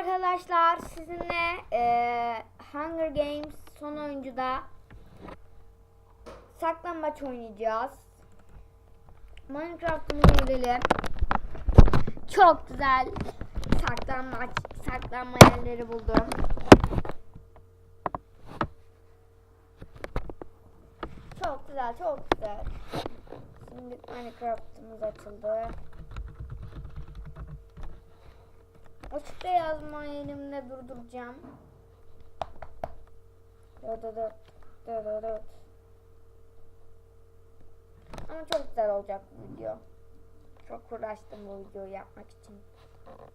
arkadaşlar sizinle eee, Hunger Games son oyuncuda saklambaç oynayacağız. Minecraft'ımıza girelim. Çok güzel saklambaç saklanma yerleri buldum. Çok güzel, çok güzel. Şimdi Minecraft'ımız açıldı. Açıkta yazma elimde durduracağım. Dı, dı dı dı. Ama çok güzel olacak bu video. Çok uğraştım bu videoyu yapmak için. Çok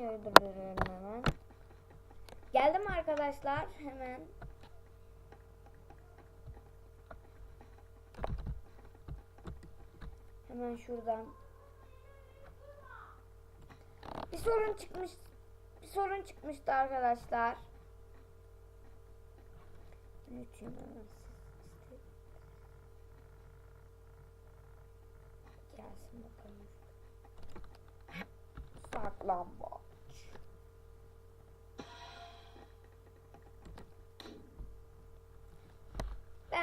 oynuyoruz. Durduruyorum hemen. Geldim arkadaşlar hemen. Hemen şuradan. Bir sorun çıkmış. Bir sorun çıkmıştı arkadaşlar. Lütfen hemen Gelsin bakalım. Saklambaç.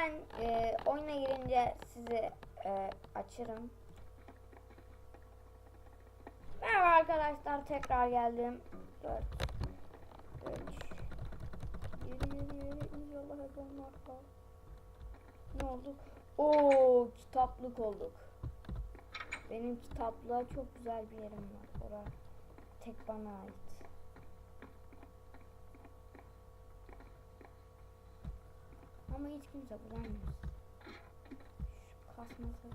Ben e, oyuna girince sizi e, açarım. Merhaba arkadaşlar tekrar geldim. 4 3 Yürü yürü yürü inşallah hep onlar kal. Ne oldu? Oo kitaplık olduk. Benim kitaplığa çok güzel bir yerim var. Orası tek bana ait. Ama hiç kimse bulamıyor. Şu kasması.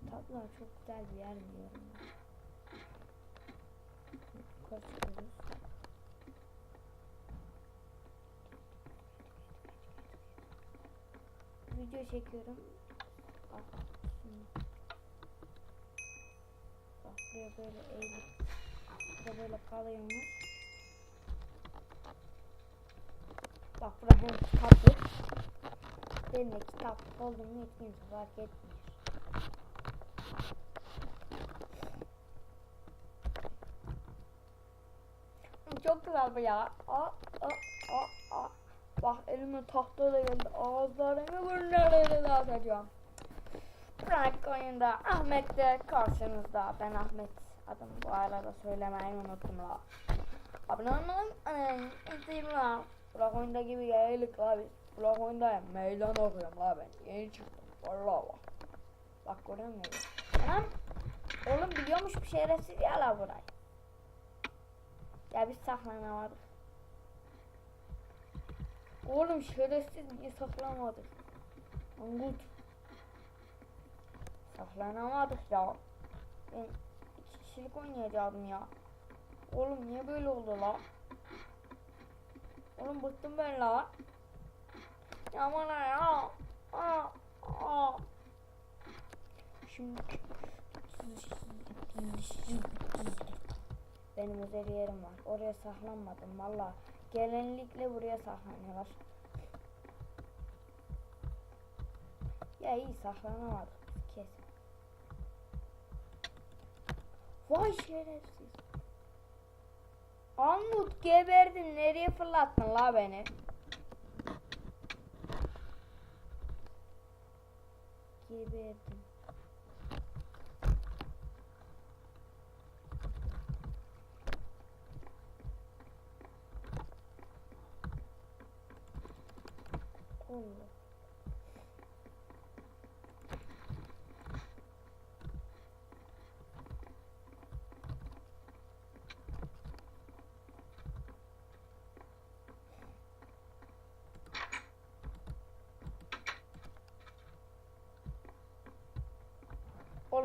Kitaplar çok güzel bir yer diyorum. Kaçıyoruz. Video çekiyorum. Bak. şimdi. Bak buraya böyle eğilip burada böyle kalıyormuş. Hem kitaplık. Benim de kitap olduğumu hiç kimse fark etmiyor. Çok güzel bu ya. Aa, aa, aa, aa. Bak elime tahta da geldi. Ağızlarını burnlarını dağıtacağım. Frank oyunda Ahmet de karşınızda. Ben Ahmet adım bu arada söylemeyi unuttum la. Abone olmayı unutmayın. İzleyin la. Burak oyunda gibi yayılık la biz. Burak oyunda meydan okuyorum la ben. Yeni çıktım. Valla bak. Bak görüyor musun? Anam. Oğlum biliyormuş bir şerefsiz ya la burayı. Ya biz saklanamadık. Oğlum şerefsiz niye saklanamadık? Angut. Saklanamadık ya. Ben iki kişilik oynayacaktım ya. Oğlum niye böyle oldu la? Oğlum bıktım ben la. Ya bana ya. Şimdi benim özel yerim var. Oraya saklanmadım valla. Genellikle buraya saklanıyorlar. Ya iyi saklanamadık kesin. Vay şerefsiz. Armut geberdin nereye fırlattın la beni? Geberdim. Allah.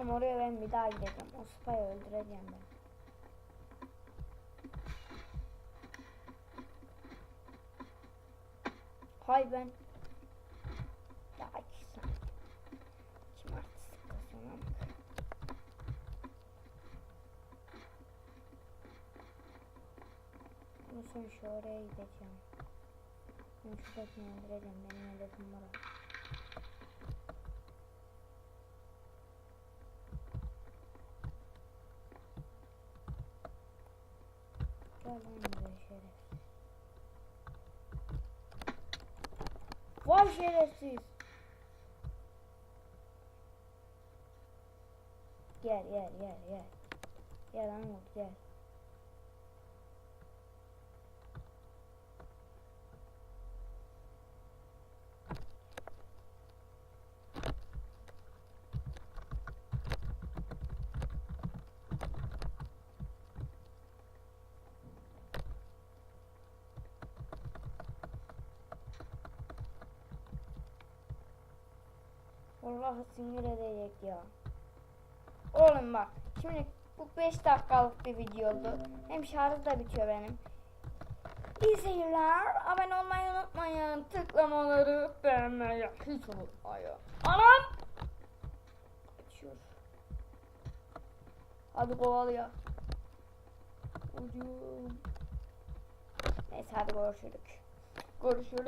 Oğlum oraya ben bir daha gideceğim. O spayı öldüreceğim ben. Hay ben. Ya iki. Kim artistik kasıyorum. son şu oraya gideceğim. Ben şuradakini öldüreceğim. Benim hedefim var. Gel lan buraya şerefsiz. Vay şerefsiz. Gel gel gel gel. Gel Angut gel. Vallahi sinir edecek ya. Oğlum bak şimdi bu 5 dakikalık bir video oldu. Hem şarjı da bitiyor benim. İyi seyirler. Abone olmayı unutmayın. Tıklamaları beğenmeyi hiç unutmayın. Anam! Kaçıyor. Hadi kovalıyor. Ucum. Neyse hadi görüşürük. Görüşürük.